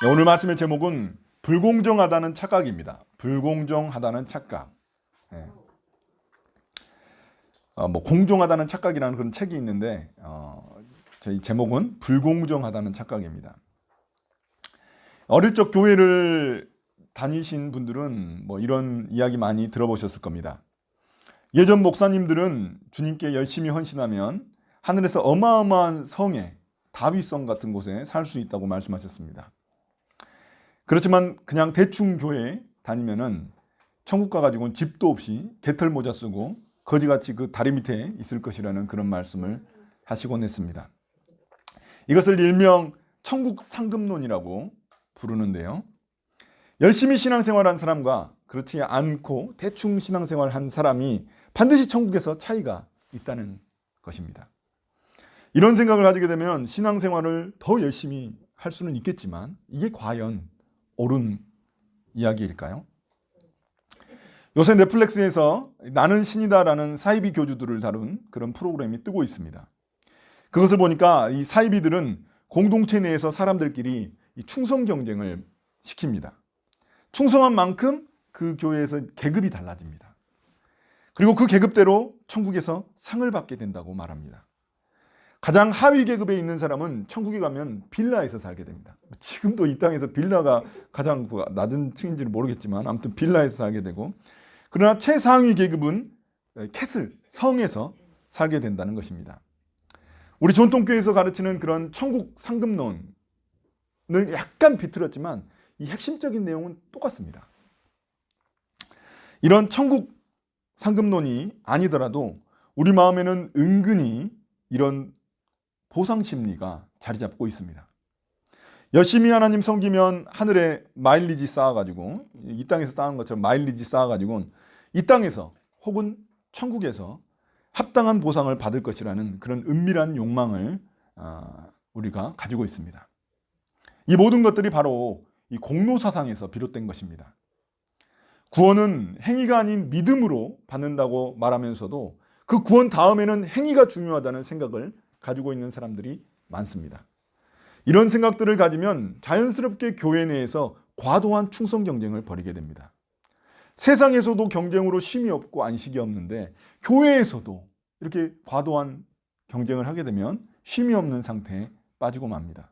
네, 오늘 말씀의 제목은 불공정하다는 착각입니다. 불공정하다는 착각. 예. 어, 뭐 공정하다는 착각이라는 그런 책이 있는데 어, 저희 제목은 불공정하다는 착각입니다. 어릴 적 교회를 다니신 분들은 뭐 이런 이야기 많이 들어보셨을 겁니다. 예전 목사님들은 주님께 열심히 헌신하면 하늘에서 어마어마한 성에 다윗성 같은 곳에 살 수 있다고 말씀하셨습니다. 그렇지만 그냥 대충 교회 다니면은 천국 가가지고는 집도 없이 개털 모자 쓰고 거지같이 그 다리 밑에 있을 것이라는 그런 말씀을 하시곤 했습니다. 이것을 일명 천국 상급론이라고 부르는데요. 열심히 신앙생활한 사람과 그렇지 않고 대충 신앙생활한 사람이 반드시 천국에서 차이가 있다는 것입니다. 이런 생각을 가지게 되면 신앙생활을 더 열심히 할 수는 있겠지만 이게 과연 옳은 이야기일까요? 요새 넷플릭스에서 나는 신이다라는 사이비 교주들을 다룬 그런 프로그램이 뜨고 있습니다. 그것을 보니까 이 사이비들은 공동체 내에서 사람들끼리 이 충성 경쟁을 시킵니다. 충성한 만큼 그 교회에서 계급이 달라집니다. 그리고 그 계급대로 천국에서 상을 받게 된다고 말합니다. 가장 하위 계급에 있는 사람은 천국에 가면 빌라에서 살게 됩니다. 지금도 이 땅에서 빌라가 가장 그 낮은 층인지는 모르겠지만 아무튼 빌라에서 살게 되고 그러나 최상위 계급은 캐슬 성에서 살게 된다는 것입니다. 우리 전통교회에서 가르치는 그런 천국 상급론을 약간 비틀었지만 이 핵심적인 내용은 똑같습니다. 이런 천국 상급론이 아니더라도 우리 마음에는 은근히 이런 보상 심리가 자리 잡고 있습니다. 열심히 하나님 섬기면 하늘에 마일리지 쌓아가지고 이 땅에서 쌓은 것처럼 마일리지 쌓아가지고 이 땅에서 혹은 천국에서 합당한 보상을 받을 것이라는 그런 은밀한 욕망을 아, 우리가 가지고 있습니다. 이 모든 것들이 바로 이 공로 사상에서 비롯된 것입니다. 구원은 행위가 아닌 믿음으로 받는다고 말하면서도 그 구원 다음에는 행위가 중요하다는 생각을 가지고 있는 사람들이 많습니다. 이런 생각들을 가지면 자연스럽게 교회 내에서 과도한 충성 경쟁을 벌이게 됩니다. 세상에서도 경쟁으로 쉼이 없고 안식이 없는데 교회에서도 이렇게 과도한 경쟁을 하게 되면 쉼이 없는 상태에 빠지고 맙니다.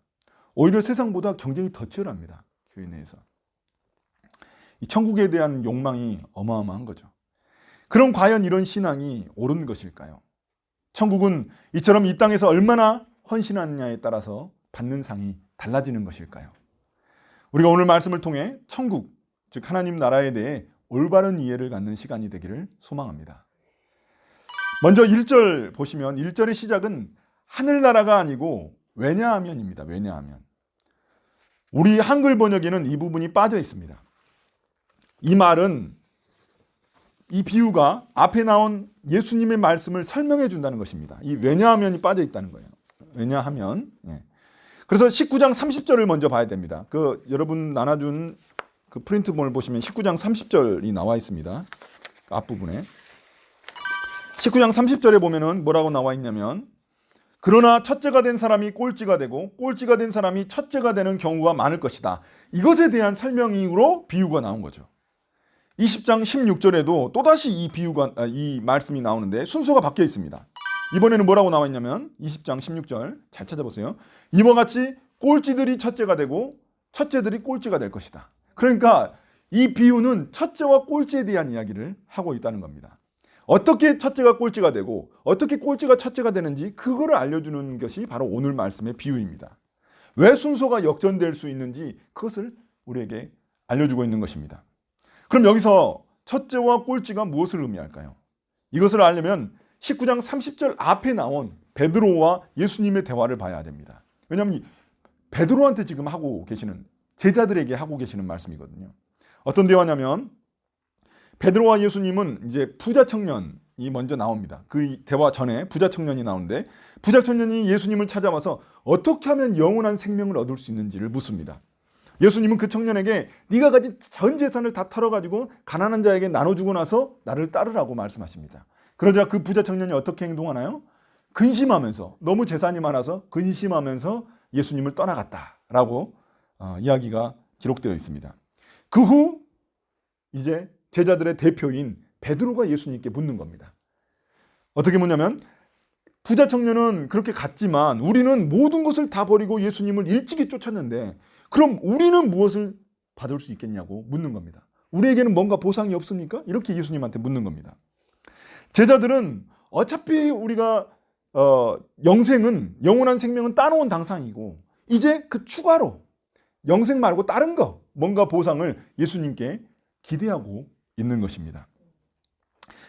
오히려 세상보다 경쟁이 더 치열합니다. 교회 내에서. 이 천국에 대한 욕망이 어마어마한 거죠. 그럼 과연 이런 신앙이 옳은 것일까요? 천국은 이처럼 이 땅에서 얼마나 헌신하느냐에 따라서 받는 상이 달라지는 것일까요? 우리가 오늘 말씀을 통해 천국, 즉 하나님 나라에 대해 올바른 이해를 갖는 시간이 되기를 소망합니다. 먼저 1절 보시면 1절의 시작은 하늘나라가 아니고 왜냐하면입니다. 왜냐하면. 우리 한글 번역에는 이 부분이 빠져 있습니다. 이 말은 이 비유가 앞에 나온 예수님의 말씀을 설명해 준다는 것입니다. 이 왜냐하면이 빠져 있다는 거예요. 왜냐하면. 예. 그래서 19장 30절을 먼저 봐야 됩니다. 그 여러분 나눠준 그 프린트본을 보시면 19장 30절이 나와 있습니다. 그 앞부분에. 19장 30절에 보면은 뭐라고 나와 있냐면 그러나 첫째가 된 사람이 꼴찌가 되고 꼴찌가 된 사람이 첫째가 되는 경우가 많을 것이다. 이것에 대한 설명으로 비유가 나온 거죠. 20장 16절에도 또다시 이 비유가 아, 이 말씀이 나오는데 순서가 바뀌어 있습니다. 이번에는 뭐라고 나와 있냐면 20장 16절 잘 찾아보세요. 이와 같이 꼴찌들이 첫째가 되고 첫째들이 꼴찌가 될 것이다. 그러니까 이 비유는 첫째와 꼴찌에 대한 이야기를 하고 있다는 겁니다. 어떻게 첫째가 꼴찌가 되고 어떻게 꼴찌가 첫째가 되는지 그거를 알려주는 것이 바로 오늘 말씀의 비유입니다. 왜 순서가 역전될 수 있는지 그것을 우리에게 알려주고 있는 것입니다. 그럼 여기서 첫째와 꼴찌가 무엇을 의미할까요? 이것을 알려면 19장 30절 앞에 나온 베드로와 예수님의 대화를 봐야 됩니다. 왜냐하면 베드로한테 지금 하고 계시는 제자들에게 하고 계시는 말씀이거든요. 어떤 대화냐면 베드로와 예수님은 이제 부자 청년이 먼저 나옵니다. 그 대화 전에 부자 청년이 나오는데 부자 청년이 예수님을 찾아와서 어떻게 하면 영원한 생명을 얻을 수 있는지를 묻습니다. 예수님은 그 청년에게 네가 가진 전 재산을 다 털어가지고 가난한 자에게 나눠주고 나서 나를 따르라고 말씀하십니다. 그러자 그 부자 청년이 어떻게 행동하나요? 근심하면서 너무 재산이 많아서 근심하면서 예수님을 떠나갔다라고 어, 이야기가 기록되어 있습니다. 그 후 이제 제자들의 대표인 베드로가 예수님께 묻는 겁니다. 어떻게 묻냐면 부자 청년은 그렇게 갔지만 우리는 모든 것을 다 버리고 예수님을 일찍이 쫓았는데 그럼 우리는 무엇을 받을 수 있겠냐고 묻는 겁니다. 우리에게는 뭔가 보상이 없습니까? 이렇게 예수님한테 묻는 겁니다. 제자들은 어차피 우리가 어, 영생은 영원한 생명은 따놓은 당상이고 이제 그 추가로 영생 말고 다른 거 뭔가 보상을 예수님께 기대하고 있는 것입니다.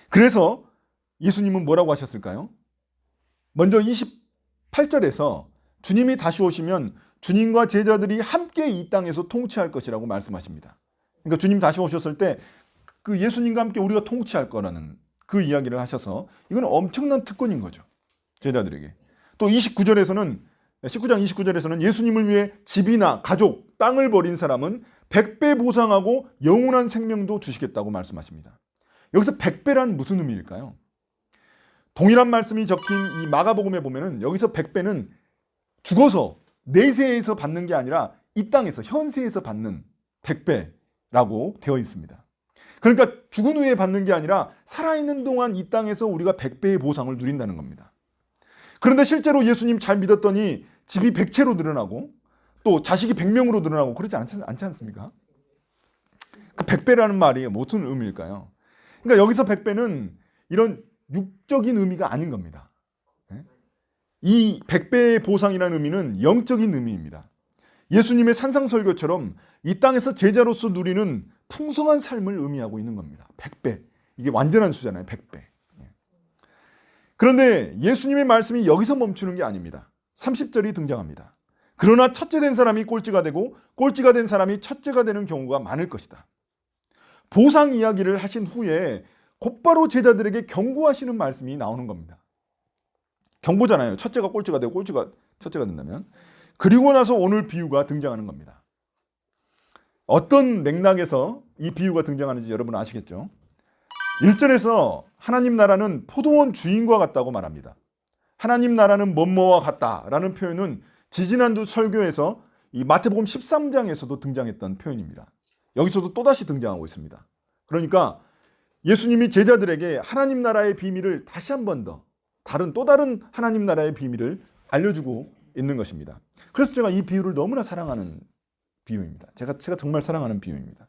그래서 예수님은 뭐라고 하셨을까요? 먼저 28절에서 주님이 다시 오시면 주님과 제자들이 함께 이 땅에서 통치할 것이라고 말씀하십니다. 그러니까 주님 다시 오셨을 때 그 예수님과 함께 우리가 통치할 거라는 그 이야기를 하셔서 이건 엄청난 특권인 거죠. 제자들에게. 또 29절에서는 19장 29절에서는 예수님을 위해 집이나 가족, 땅을 버린 사람은 100배 보상하고 영원한 생명도 주시겠다고 말씀하십니다. 여기서 100배란 무슨 의미일까요? 동일한 말씀이 적힌 이 마가복음에 보면은 여기서 100배는 죽어서 내세에서 받는 게 아니라 이 땅에서 현세에서 받는 100배라고 되어 있습니다. 그러니까 죽은 후에 받는 게 아니라 살아있는 동안 이 땅에서 우리가 100배의 보상을 누린다는 겁니다. 그런데 실제로 예수님 잘 믿었더니 집이 100채로 늘어나고 또 자식이 100명으로 늘어나고 그렇지 않지, 않지 않습니까? 그 100배라는 말이 무슨 의미일까요? 그러니까 여기서 100배는 이런 육적인 의미가 아닌 겁니다. 예? 이 100배의 보상이라는 의미는 영적인 의미입니다. 예수님의 산상설교처럼 이 땅에서 제자로서 누리는 풍성한 삶을 의미하고 있는 겁니다. 100배. 이게 완전한 수잖아요. 100배. 예. 그런데 예수님의 말씀이 여기서 멈추는 게 아닙니다. 30절이 등장합니다. 그러나 첫째 된 사람이 꼴찌가 되고 꼴찌가 된 사람이 첫째가 되는 경우가 많을 것이다. 보상 이야기를 하신 후에 곧바로 제자들에게 경고하시는 말씀이 나오는 겁니다. 경고잖아요. 첫째가 꼴찌가 되고 꼴찌가 첫째가 된다면. 그리고 나서 오늘 비유가 등장하는 겁니다. 어떤 맥락에서 이 비유가 등장하는지 여러분 아시겠죠? 1절에서 하나님 나라는 포도원 주인과 같다고 말합니다. 하나님 나라는 뭐뭐와 같다라는 표현은 지지난주 설교에서 이 마태복음 13장에서도 등장했던 표현입니다. 여기서도 또다시 등장하고 있습니다. 그러니까 예수님이 제자들에게 하나님 나라의 비밀을 다시 한 번 더 다른 또 다른 하나님 나라의 비밀을 알려주고 있는 것입니다. 그래서 제가 이 비유를 너무나 사랑하는 비유입니다. 제가 제가 정말 사랑하는 비유입니다.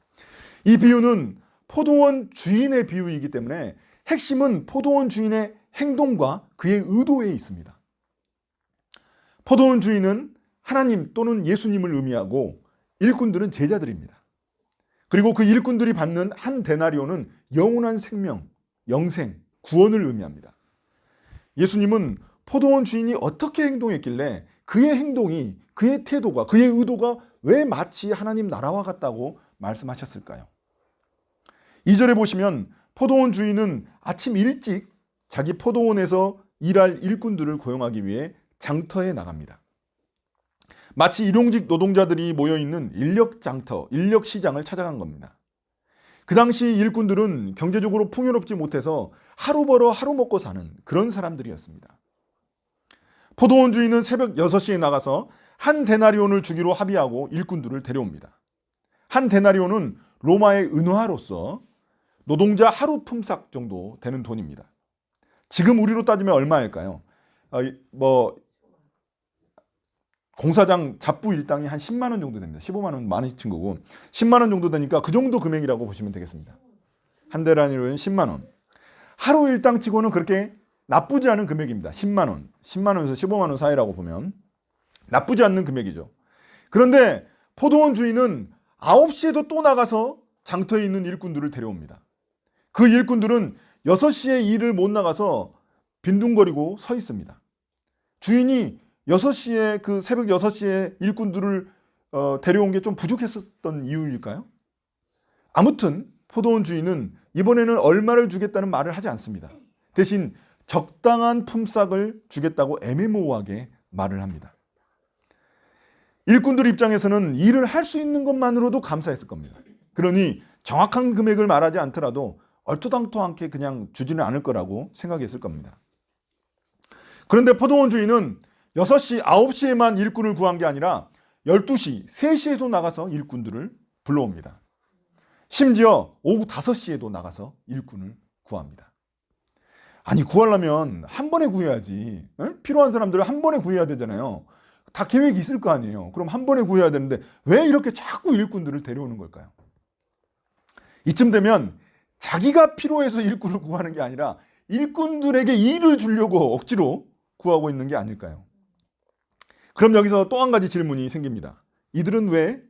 이 비유는 포도원 주인의 비유이기 때문에 핵심은 포도원 주인의 행동과 그의 의도에 있습니다. 포도원 주인은 하나님 또는 예수님을 의미하고 일꾼들은 제자들입니다. 그리고 그 일꾼들이 받는 한 데나리오는 영원한 생명, 영생, 구원을 의미합니다. 예수님은 포도원 주인이 어떻게 행동했길래 그의 행동이 그의 태도가 그의 의도가 왜 마치 하나님 나라와 같다고 말씀하셨을까요? 2절에 보시면 포도원 주인은 아침 일찍 자기 포도원에서 일할 일꾼들을 고용하기 위해 장터에 나갑니다. 마치 일용직 노동자들이 모여 있는 인력 장터, 인력 시장을 찾아간 겁니다. 그 당시 일꾼들은 경제적으로 풍요롭지 못해서 하루 벌어 하루 먹고 사는 그런 사람들이었습니다. 포도원 주인은 새벽 6시에 나가서 한 데나리온을 주기로 합의하고 일꾼들을 데려옵니다. 한 데나리온은 로마의 은화로서 노동자 하루 품삯 정도 되는 돈입니다. 지금 우리로 따지면 얼마일까요? 어, 뭐 공사장 잡부 일당이 한 10만 원 정도 됩니다. 15만 원친 거고 10만 원 정도 되니까 그 정도 금액이라고 보시면 되겠습니다. 한 대라니로는 10만 원. 하루 일당 치고는 그렇게 나쁘지 않은 금액입니다. 10만 원. 10만 원에서 15만 원 사이라고 보면 나쁘지 않는 금액이죠. 그런데 포도원 주인은 9시에도 또 나가서 장터에 있는 일꾼들을 데려옵니다. 그 일꾼들은 6시에 일을 못 나가서 빈둥거리고 서 있습니다. 주인이 6시에 그 새벽 6시에 일꾼들을 어, 데려온 게 좀 부족했었던 이유일까요? 아무튼 포도원 주인은 이번에는 얼마를 주겠다는 말을 하지 않습니다. 대신 적당한 품삯을 주겠다고 애매모호하게 말을 합니다. 일꾼들 입장에서는 일을 할 수 있는 것만으로도 감사했을 겁니다. 그러니 정확한 금액을 말하지 않더라도 얼토당토않게 그냥 주지는 않을 거라고 생각했을 겁니다. 그런데 포도원 주인은 6시, 9시에만 일꾼을 구한 게 아니라 12시, 3시에도 나가서 일꾼들을 불러옵니다. 심지어 오후 5시에도 나가서 일꾼을 구합니다. 아니 구하려면 한 번에 구해야지. 에? 필요한 사람들을 한 번에 구해야 되잖아요. 다 계획이 있을 거 아니에요. 그럼 한 번에 구해야 되는데 왜 이렇게 자꾸 일꾼들을 데려오는 걸까요? 이쯤 되면 자기가 필요해서 일꾼을 구하는 게 아니라 일꾼들에게 일을 주려고 억지로 구하고 있는 게 아닐까요? 그럼 여기서 또 한 가지 질문이 생깁니다. 이들은 왜,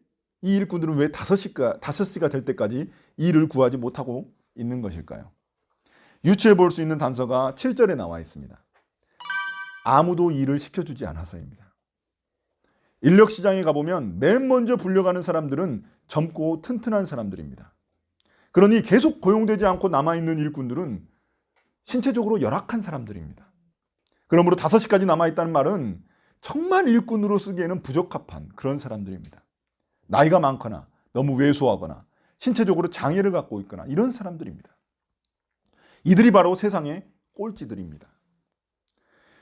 이 일꾼들은 왜 5시가, 5시가 될 때까지 일을 구하지 못하고 있는 것일까요? 유추해 볼 수 있는 단서가 7절에 나와 있습니다. 아무도 일을 시켜주지 않아서입니다. 인력 시장에 가보면 맨 먼저 불려가는 사람들은 젊고 튼튼한 사람들입니다. 그러니 계속 고용되지 않고 남아있는 일꾼들은 신체적으로 열악한 사람들입니다. 그러므로 5시까지 남아있다는 말은 정말 일꾼으로 쓰기에는 부적합한 그런 사람들입니다. 나이가 많거나 너무 왜소하거나 신체적으로 장애를 갖고 있거나 이런 사람들입니다. 이들이 바로 세상의 꼴찌들입니다.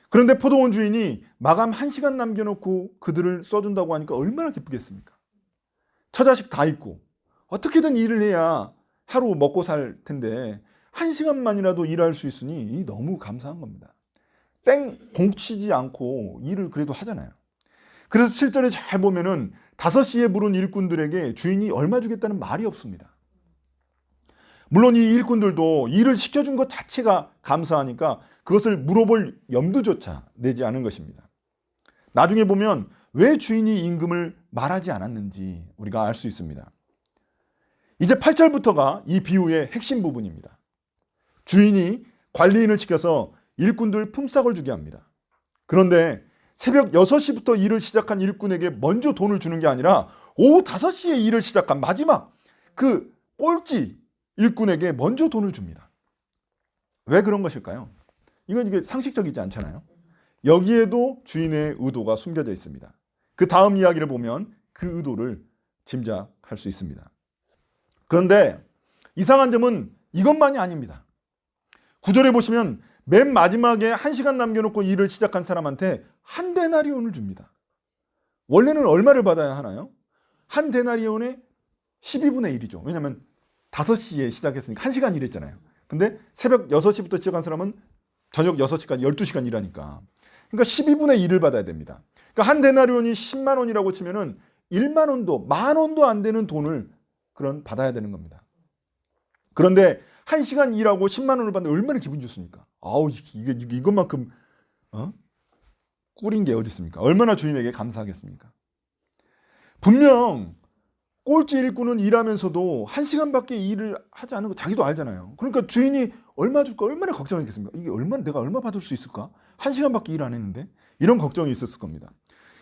그런데 포도원 주인이 마감 1시간 남겨놓고 그들을 써준다고 하니까 얼마나 기쁘겠습니까? 처자식 다 있고 어떻게든 일을 해야 하루 먹고 살 텐데 1시간만이라도 일할 수 있으니 너무 감사한 겁니다. 땡 공치지 않고 일을 그래도 하잖아요. 그래서 7절에 잘 보면은 5시에 부른 일꾼들에게 주인이 얼마 주겠다는 말이 없습니다. 물론 이 일꾼들도 일을 시켜준 것 자체가 감사하니까 그것을 물어볼 염두조차 내지 않은 것입니다. 나중에 보면 왜 주인이 임금을 말하지 않았는지 우리가 알 수 있습니다. 이제 8절부터가 이 비유의 핵심 부분입니다. 주인이 관리인을 시켜서 일꾼들 품삯을 주게 합니다. 그런데 새벽 6시부터 일을 시작한 일꾼에게 먼저 돈을 주는 게 아니라 오후 5시에 일을 시작한 마지막 그 꼴찌 일꾼에게 먼저 돈을 줍니다. 왜 그런 것일까요? 이건 이게 상식적이지 않잖아요. 여기에도 주인의 의도가 숨겨져 있습니다. 그 다음 이야기를 보면 그 의도를 짐작할 수 있습니다. 그런데 이상한 점은 이것만이 아닙니다. 구절에 보시면 맨 마지막에 한 시간 남겨놓고 일을 시작한 사람한테 한 데나리온을 줍니다. 원래는 얼마를 받아야 하나요? 한 데나리온의 12분의 1이죠. 왜냐하면 5시에 시작했으니까 1시간 일했잖아요. 근데 새벽 6시부터 시작한 사람은 저녁 6시까지 12시간 일하니까. 그러니까 12분의 1을 받아야 됩니다. 그러니까 한 데나리온이 10만 원이라고 치면은 1만 원도 만 원도 안 되는 돈을 그런 받아야 되는 겁니다. 그런데 한 시간 일하고 10만 원을 받는 얼마나 기분 좋습니까? 아우 이게 이것만큼 어? 꿀인 게 어디 있습니까? 얼마나 주인에게 감사하겠습니까? 분명 꼴찌 일꾼은 일하면서도 한 시간밖에 일을 하지 않은 거 자기도 알잖아요. 그러니까 주인이 얼마 줄까 얼마나 걱정했겠습니까? 이게 얼마 내가 얼마 받을 수 있을까? 한 시간밖에 일 안 했는데 이런 걱정이 있었을 겁니다.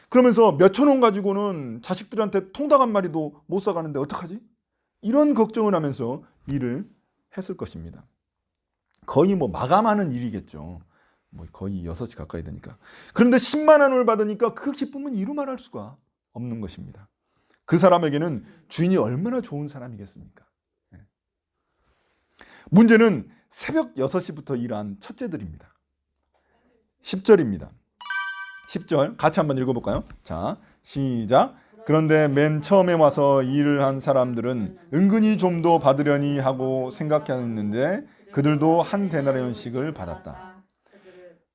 그러면서 몇천 원 가지고는 자식들한테 통닭 한 마리도 못 사가는데 어떡하지? 이런 걱정을 하면서 일을 했을 것입니다. 거의 뭐 마감하는 일이겠죠. 뭐 거의 6시 가까이 되니까. 그런데 10만 원을 받으니까 그 기쁨은 이루 말할 수가 없는 것입니다. 그 사람에게는 주인이 얼마나 좋은 사람이겠습니까? 예. 문제는 새벽 6시부터 일한 첫째들입니다. 10절입니다. 10절 같이 한번 읽어볼까요? 자, 시작. 그런데 맨 처음에 와서 일을 한 사람들은 은근히 좀 더 받으려니 하고 생각했는데 그들도 한 데나리온씩을 받았다.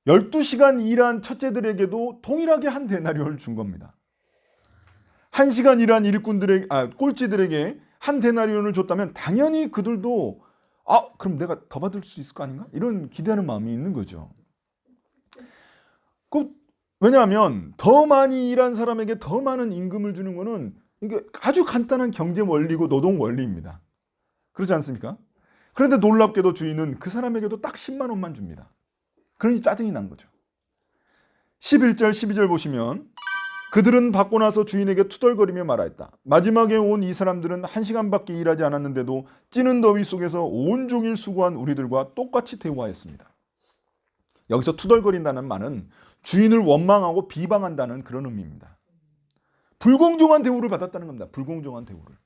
12시간 일한 첫째들에게도 동일하게 한 데나리온을 준 겁니다. 1시간 일한 일꾼들에게 아 꼴찌들에게 한 데나리온을 줬다면 당연히 그들도 아, 그럼 내가 더 받을 수 있을 거 아닌가? 이런 기대하는 마음이 있는 거죠. 그 왜냐하면 더 많이 일한 사람에게 더 많은 임금을 주는 것은 이게 아주 간단한 경제 원리고 노동 원리입니다. 그렇지 않습니까? 그런데 놀랍게도 주인은 그 사람에게도 딱 10만 원만 줍니다. 그러니 짜증이 난 거죠. 11절, 12절 보시면 그들은 받고 나서 주인에게 투덜거리며 말하였다. 마지막에 온 이 사람들은 한 시간밖에 일하지 않았는데도 찌는 더위 속에서 온종일 수고한 우리들과 똑같이 대우하였습니다. 여기서 투덜거린다는 말은 주인을 원망하고 비방한다는 그런 의미입니다. 불공정한 대우를 받았다는 겁니다. 불공정한 대우를.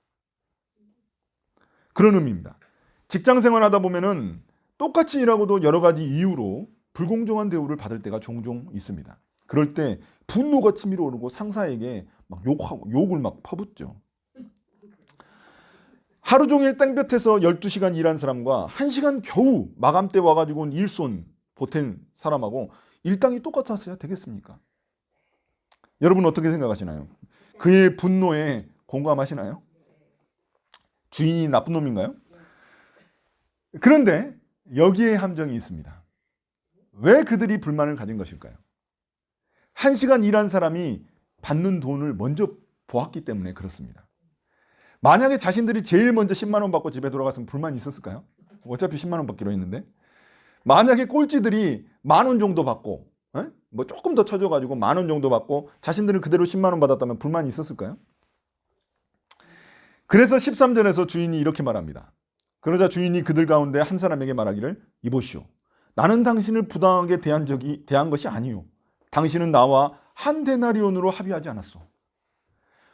그런 의미입니다. 직장 생활하다 보면은 똑같이 일하고도 여러 가지 이유로 불공정한 대우를 받을 때가 종종 있습니다. 그럴 때 분노가 치밀어 오르고 상사에게 막 욕하고 욕을 막 퍼붓죠. 하루 종일 땡볕에서 12시간 일한 사람과 1시간 겨우 마감 때 와가지고 온 일손 보탠 사람하고 일당이 똑같았어야 되겠습니까? 여러분 어떻게 생각하시나요? 그의 분노에 공감하시나요? 주인이 나쁜 놈인가요? 그런데 여기에 함정이 있습니다. 왜 그들이 불만을 가진 것일까요? 한 시간 일한 사람이 받는 돈을 먼저 보았기 때문에 그렇습니다. 만약에 자신들이 제일 먼저 10만 원 받고 집에 돌아갔으면 불만이 있었을까요? 어차피 10만 원 받기로 했는데 만약에 꼴찌들이 만 원 정도 받고 에? 뭐 조금 더 쳐줘가지고 만 원 정도 받고 자신들은 그대로 10만 원 받았다면 불만이 있었을까요? 그래서 13절에서 주인이 이렇게 말합니다. 그러자 주인이 그들 가운데 한 사람에게 말하기를 이보시오. 나는 당신을 부당하게 대한 적이 대한 것이 아니요. 당신은 나와 한 데나리온으로 합의하지 않았소.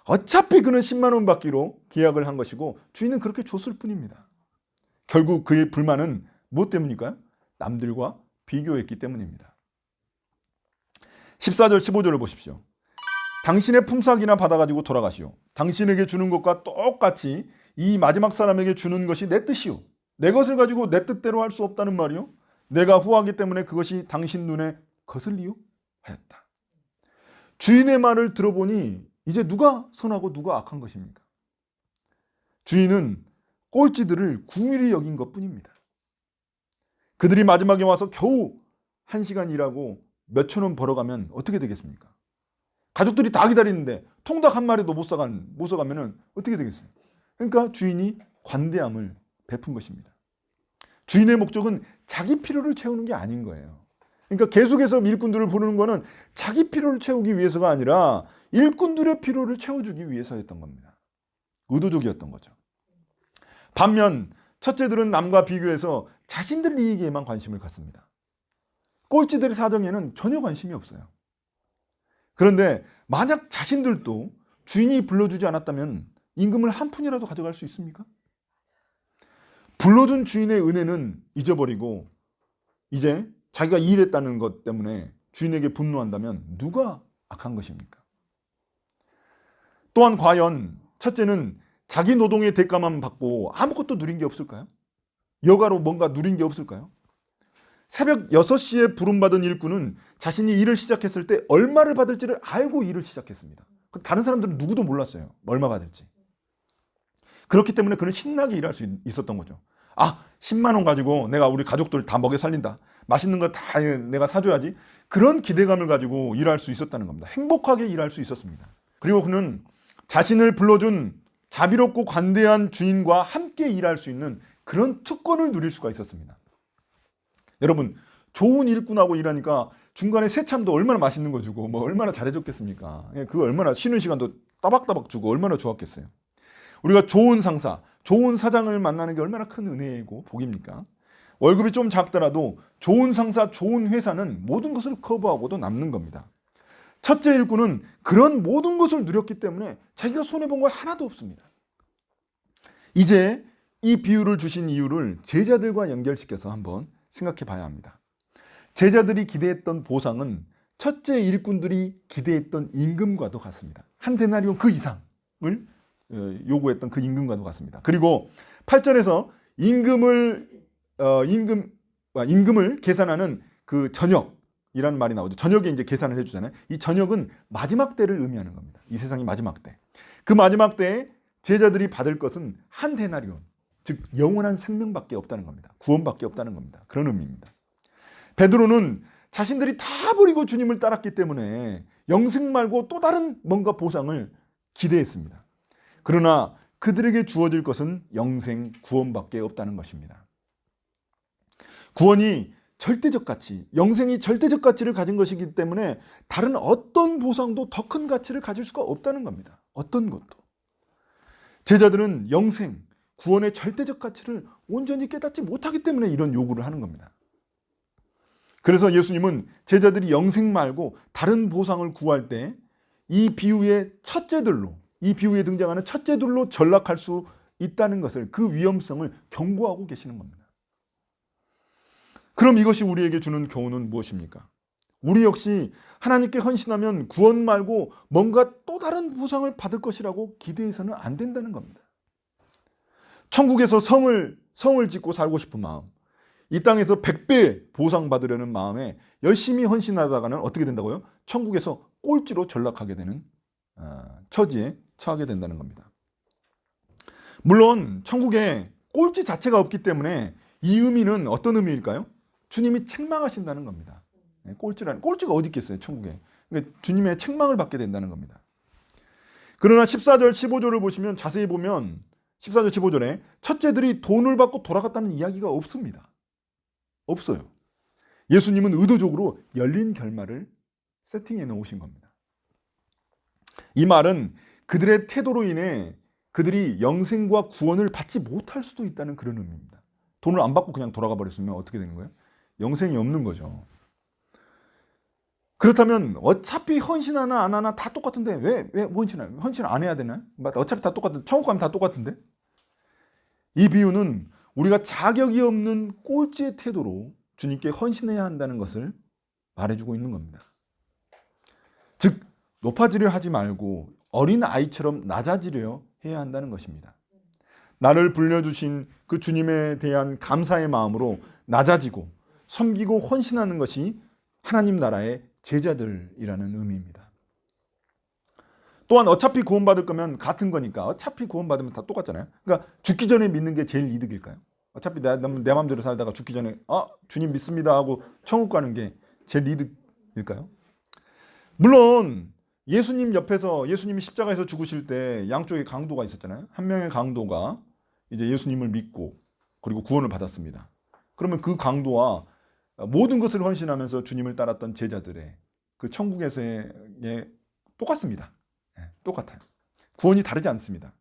어차피 그는 10만 원 받기로 계약을 한 것이고 주인은 그렇게 줬을 뿐입니다. 결국 그의 불만은 무엇 때문일까요? 남들과 비교했기 때문입니다. 14절 15절을 보십시오. 당신의 품삯이나 받아가지고 돌아가시오. 당신에게 주는 것과 똑같이 이 마지막 사람에게 주는 것이 내 뜻이오. 내 것을 가지고 내 뜻대로 할 수 없다는 말이오. 내가 후하기 때문에 그것이 당신 눈에 거슬리요? 하였다. 주인의 말을 들어보니 이제 누가 선하고 누가 악한 것입니까? 주인은 꼴찌들을 궁일이 여긴 것 뿐입니다. 그들이 마지막에 와서 겨우 한 시간 일하고 몇천 원 벌어가면 어떻게 되겠습니까? 가족들이 다 기다리는데 통닭 한 마리도 못 사간 못 사가면은 어떻게 되겠어요? 그러니까 주인이 관대함을 베푼 것입니다. 주인의 목적은 자기 필요를 채우는 게 아닌 거예요. 그러니까 계속해서 일꾼들을 부르는 거는 자기 필요를 채우기 위해서가 아니라 일꾼들의 필요를 채워주기 위해서였던 겁니다. 의도적이었던 거죠. 반면 첫째들은 남과 비교해서 자신들 이익에만 관심을 갖습니다. 꼴찌들의 사정에는 전혀 관심이 없어요. 그런데 만약 자신들도 주인이 불러주지 않았다면 임금을 한 푼이라도 가져갈 수 있습니까? 불러준 주인의 은혜는 잊어버리고 이제 자기가 일했다는 것 때문에 주인에게 분노한다면 누가 악한 것입니까? 또한 과연 첫째는 자기 노동의 대가만 받고 아무것도 누린 게 없을까요? 여가로 뭔가 누린 게 없을까요? 새벽 6시에 부름받은 일꾼은 자신이 일을 시작했을 때 얼마를 받을지를 알고 일을 시작했습니다. 다른 사람들은 누구도 몰랐어요. 얼마 받을지. 그렇기 때문에 그는 신나게 일할 수 있었던 거죠. 아, 10만 원 가지고 내가 우리 가족들 다 먹여 살린다. 맛있는 거 다 내가 사줘야지. 그런 기대감을 가지고 일할 수 있었다는 겁니다. 행복하게 일할 수 있었습니다. 그리고 그는 자신을 불러준 자비롭고 관대한 주인과 함께 일할 수 있는 그런 특권을 누릴 수가 있었습니다. 여러분, 좋은 일꾼하고 일하니까 중간에 새참도 얼마나 맛있는 거 주고 뭐 얼마나 잘해줬겠습니까? 예, 그거 얼마나 쉬는 시간도 따박따박 주고 얼마나 좋았겠어요. 우리가 좋은 상사, 좋은 사장을 만나는 게 얼마나 큰 은혜이고 복입니까? 월급이 좀 작더라도 좋은 상사, 좋은 회사는 모든 것을 커버하고도 남는 겁니다. 첫째 일꾼은 그런 모든 것을 누렸기 때문에 자기가 손해본 거 하나도 없습니다. 이제 이 비유를 주신 이유를 제자들과 연결시켜서 한번 생각해 봐야 합니다. 제자들이 기대했던 보상은 첫째 일꾼들이 기대했던 임금과도 같습니다. 한 데나리온 그 이상을 어, 요구했던 그 임금과도 같습니다. 그리고 8절에서 임금을 어, 임금 아, 임금을 계산하는 그 저녁이라는 말이 나오죠. 저녁에 이제 계산을 해주잖아요. 이 저녁은 마지막 때를 의미하는 겁니다. 이 세상이 마지막 때. 그 마지막 때에 제자들이 받을 것은 한 데나리온, 즉 영원한 생명밖에 없다는 겁니다. 구원밖에 없다는 겁니다. 그런 의미입니다. 베드로는 자신들이 다 버리고 주님을 따랐기 때문에 영생 말고 또 다른 뭔가 보상을 기대했습니다. 그러나 그들에게 주어질 것은 영생 구원밖에 없다는 것입니다. 구원이 절대적 가치, 영생이 절대적 가치를 가진 것이기 때문에 다른 어떤 보상도 더 큰 가치를 가질 수가 없다는 겁니다. 어떤 것도. 제자들은 영생, 구원의 절대적 가치를 온전히 깨닫지 못하기 때문에 이런 요구를 하는 겁니다. 그래서 예수님은 제자들이 영생 말고 다른 보상을 구할 때 이 비유의 첫째들로 이 비유에 등장하는 첫째들로 전락할 수 있다는 것을 그 위험성을 경고하고 계시는 겁니다. 그럼 이것이 우리에게 주는 교훈은 무엇입니까? 우리 역시 하나님께 헌신하면 구원 말고 뭔가 또 다른 보상을 받을 것이라고 기대해서는 안 된다는 겁니다. 천국에서 성을 성을 짓고 살고 싶은 마음, 이 땅에서 100배 보상받으려는 마음에 열심히 헌신하다가는 어떻게 된다고요? 천국에서 꼴찌로 전락하게 되는 어, 처지에 처하게 된다는 겁니다. 물론 천국에 꼴찌 자체가 없기 때문에 이 의미는 어떤 의미일까요? 주님이 책망하신다는 겁니다. 네, 꼴찌라는 꼴찌가 어디 있겠어요, 천국에. 그러니까 주님의 책망을 받게 된다는 겁니다. 그러나 14절, 15절을 보시면 자세히 보면 14절, 15절에 첫째들이 돈을 받고 돌아갔다는 이야기가 없습니다. 없어요. 예수님은 의도적으로 열린 결말을 세팅해 놓으신 겁니다. 이 말은 그들의 태도로 인해 그들이 영생과 구원을 받지 못할 수도 있다는 그런 의미입니다. 돈을 안 받고 그냥 돌아가 버렸으면 어떻게 되는 거예요? 영생이 없는 거죠. 그렇다면 어차피 헌신 하나 안 하나 다 똑같은데 왜 왜 헌신을 헌신 안 해야 되나? 어차피 다 똑같은 천국 가면 다 똑같은데? 이 비유는 우리가 자격이 없는 꼴찌의 태도로 주님께 헌신해야 한다는 것을 말해주고 있는 겁니다. 즉 높아지려 하지 말고 어린 아이처럼 낮아지려 해야 한다는 것입니다. 나를 불려주신 그 주님에 대한 감사의 마음으로 낮아지고 섬기고 헌신하는 것이 하나님 나라의 제자들이라는 의미입니다. 또한 어차피 구원받을 거면 같은 거니까 어차피 구원받으면 다 똑같잖아요. 그러니까 죽기 전에 믿는 게 제일 이득일까요? 어차피 내, 내 마음대로 살다가 죽기 전에 아 주님 믿습니다 하고 천국 가는 게 제일 이득일까요? 물론 예수님 옆에서 예수님이 십자가에서 죽으실 때 양쪽에 강도가 있었잖아요. 한 명의 강도가 이제 예수님을 믿고 그리고 구원을 받았습니다. 그러면 그 강도와 모든 것을 헌신하면서 주님을 따랐던 제자들의 그 천국에서의 똑같습니다. 네, 똑같아요. 구원이 다르지 않습니다.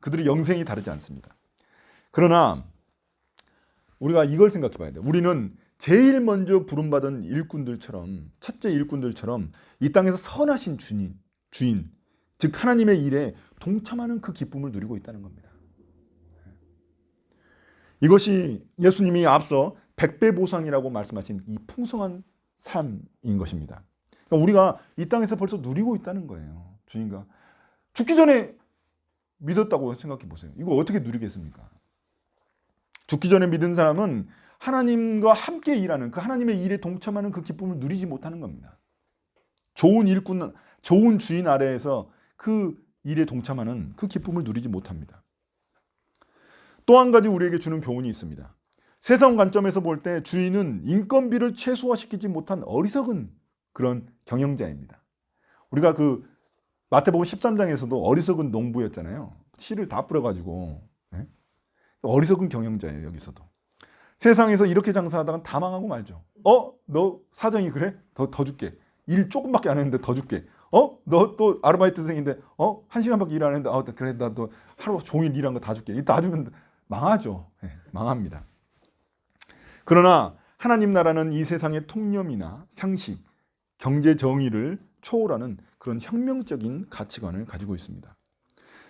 그들의 영생이 다르지 않습니다. 그러나 우리가 이걸 생각해 봐야 돼요. 우리는 제일 먼저 부름받은 일꾼들처럼 첫째 일꾼들처럼 이 땅에서 선하신 주인, 주인, 즉 하나님의 일에 동참하는 그 기쁨을 누리고 있다는 겁니다. 이것이 예수님이 앞서 백배 보상이라고 말씀하신 이 풍성한 삶인 것입니다. 그러니까 우리가 이 땅에서 벌써 누리고 있다는 거예요. 주님과 죽기 전에 믿었다고 생각해 보세요. 이거 어떻게 누리겠습니까? 죽기 전에 믿은 사람은 하나님과 함께 일하는 그 하나님의 일에 동참하는 그 기쁨을 누리지 못하는 겁니다. 좋은 일꾼, 좋은 주인 아래에서 그 일에 동참하는 그 기쁨을 누리지 못합니다. 또 한 가지 우리에게 주는 교훈이 있습니다. 세상 관점에서 볼 때 주인은 인건비를 최소화시키지 못한 어리석은 그런 경영자입니다. 우리가 그 마태복음 13장에서도 어리석은 농부였잖아요. 씨를 다 뿌려가지고 네? 어리석은 경영자예요 여기서도. 세상에서 이렇게 장사하다가 다 망하고 말죠. 어? 너 사정이 그래? 더, 더 줄게. 일 조금밖에 안 했는데 더 줄게. 어? 너 또 아르바이트생인데 어? 한 시간밖에 일 안 했는데 어, 그래 나도 하루 종일 일한 거 다 줄게. 다 주면 망하죠. 네, 망합니다. 그러나 하나님 나라는 이 세상의 통념이나 상식, 경제 정의를 초월하는 그런 혁명적인 가치관을 가지고 있습니다.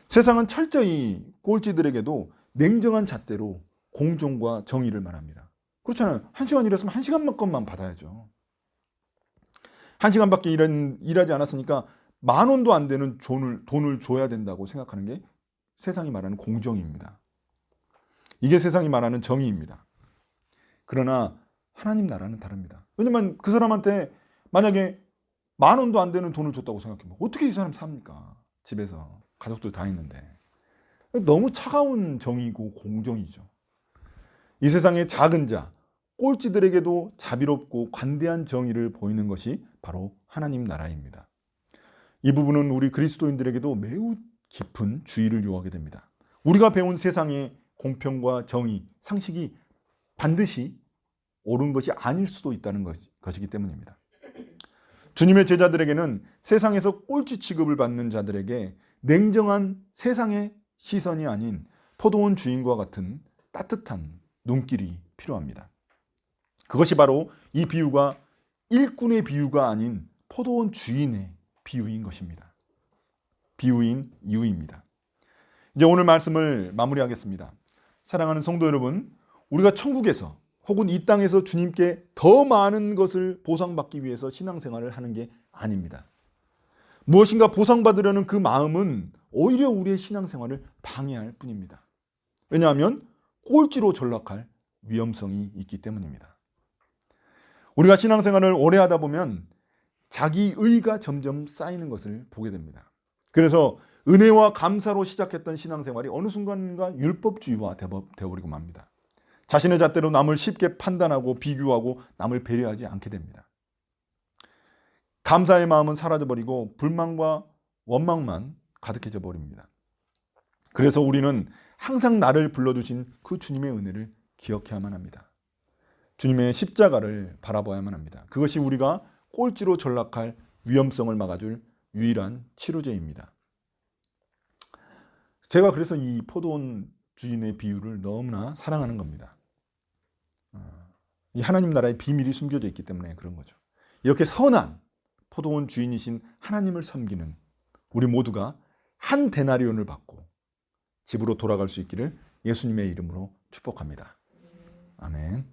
세상은 철저히 꼴찌들에게도 냉정한 잣대로 공정과 정의를 말합니다. 그렇잖아요. 한 시간 일했으면 한 시간만큼만 받아야죠. 한 시간밖에 일한, 일하지 않았으니까 만 원도 안 되는 돈을, 돈을 줘야 된다고 생각하는 게 세상이 말하는 공정입니다. 이게 세상이 말하는 정의입니다. 그러나 하나님 나라는 다릅니다. 왜냐면 그 사람한테 만약에 만 원도 안 되는 돈을 줬다고 생각해보면 어떻게 이 사람 삽니까? 집에서 가족들 다 있는데 너무 차가운 정의고 공정이죠. 이 세상의 작은 자, 꼴찌들에게도 자비롭고 관대한 정의를 보이는 것이 바로 하나님 나라입니다. 이 부분은 우리 그리스도인들에게도 매우 깊은 주의를 요하게 됩니다. 우리가 배운 세상의 공평과 정의, 상식이 반드시 옳은 것이 아닐 수도 있다는 것이기 때문입니다. 주님의 제자들에게는 세상에서 꼴찌 취급을 받는 자들에게 냉정한 세상의 시선이 아닌 포도원 주인과 같은 따뜻한 눈길이 필요합니다. 그것이 바로 이 비유가 일꾼의 비유가 아닌 포도원 주인의 비유인 것입니다. 비유인 이유입니다. 이제 오늘 말씀을 마무리하겠습니다. 사랑하는 성도 여러분, 우리가 천국에서 혹은 이 땅에서 주님께 더 많은 것을 보상받기 위해서 신앙생활을 하는 게 아닙니다. 무엇인가 보상받으려는 그 마음은 오히려 우리의 신앙생활을 방해할 뿐입니다. 왜냐하면 꼴찌로 전락할 위험성이 있기 때문입니다. 우리가 신앙생활을 오래 하다 보면 자기 의가 점점 쌓이는 것을 보게 됩니다. 그래서 은혜와 감사로 시작했던 신앙생활이 어느 순간인가 율법주의화 되어버리고 맙니다. 자신의 잣대로 남을 쉽게 판단하고 비교하고 남을 배려하지 않게 됩니다. 감사의 마음은 사라져버리고 불만과 원망만 가득해져 버립니다. 그래서 우리는 항상 나를 불러주신 그 주님의 은혜를 기억해야만 합니다. 주님의 십자가를 바라봐야만 합니다. 그것이 우리가 꼴찌로 전락할 위험성을 막아줄 유일한 치료제입니다. 제가 그래서 이 포도원 주인의 비유를 너무나 사랑하는 겁니다. 어, 이 하나님 나라의 비밀이 숨겨져 있기 때문에 그런 거죠. 이렇게 선한 포도원 주인이신 하나님을 섬기는 우리 모두가 한 데나리온을 받고 집으로 돌아갈 수 있기를 예수님의 이름으로 축복합니다. 아멘.